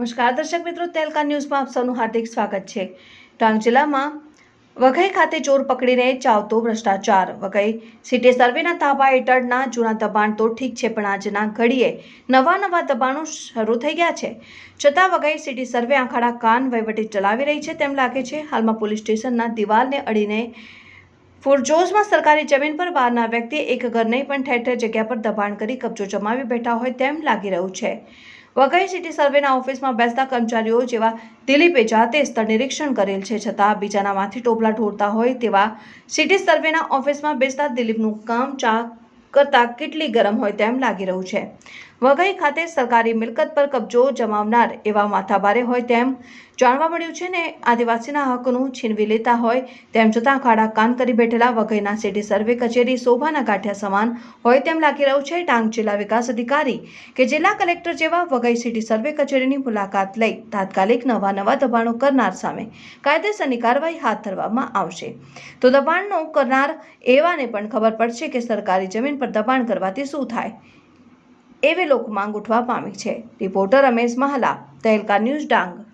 નમસ્કાર દર્શક મિત્રો, તેલકા ન્યૂઝમાં આપ સૌનું હાર્દિક સ્વાગત છે. ડાંગ જિલ્લામાં વઘઈ ખાતે ચોર પકડીને ચાવતો ભ્રષ્ટાચાર. વઘઈ સિટી સર્વેના તાબા હેઠળના જૂના દબાણ તો ઠીક છે, પણ આજના ઘડીએ નવા નવા દબાણો શરૂ થઈ ગયા છે. છતાં વઘઈ સિટી સર્વે આંખાડા કાન વહીવટી ચલાવી રહી છે તેમ લાગે છે. હાલમાં પોલીસ સ્ટેશનના દિવાલને અડીને ફુરજોશમાં સરકારી જમીન પર બહારના વ્યક્તિ એક ઘર નહીં પણ ઠેર ઠેર જગ્યા પર દબાણ કરી કબજો જમાવી બેઠા હોય તેમ લાગી રહ્યું છે. વઘઈ સિટી સર્વેના ઓફિસમાં બેસતા કર્મચારીઓ જેવા દિલીપે જાતે સ્થળ નિરીક્ષણ કરેલ છે, છતાં બીજાના માથી ટોપલા ઢોળતા હોય તેવા સિટી સર્વેના ઓફિસમાં બેસતા દિલીપનું કામ ચા કરતા કેટલી ગરમ હોય તેમ લાગી રહ્યું છે. વઘઈ ખાતે સરકારી મિલકત પર કબજો જમાવનાર એવા માથાભારે હોય તેમ જાણવા મળ્યું છે ને, આદિવાસીના હકનું છીનવી લેતા હોય તેમ છતાં ખાડા કાન કરી બેઠેલા વઘઈના સિટી સર્વે કચેરી શોભાના ગાંઠિયા સમાન હોય તેમ લાગી રહ્યું છે. ડાંગ જિલ્લા વિકાસ અધિકારી કે જિલ્લા કલેક્ટર જેવા વઘઈ સિટી સર્વે કચેરીની મુલાકાત લઈ તાત્કાલિક નવા નવા દબાણો કરનાર સામે કાયદેસરની કાર્યવાહી હાથ ધરવામાં આવશે. તો દબાણનો કરનાર એવાને પણ ખબર પડશે કે સરકારી જમીન પર દબાણ કરવાથી શું થાય? એવી લોકમાં ઉઠવા પામી છે. Reporter Ramesh Mahala Tehelka news Dang.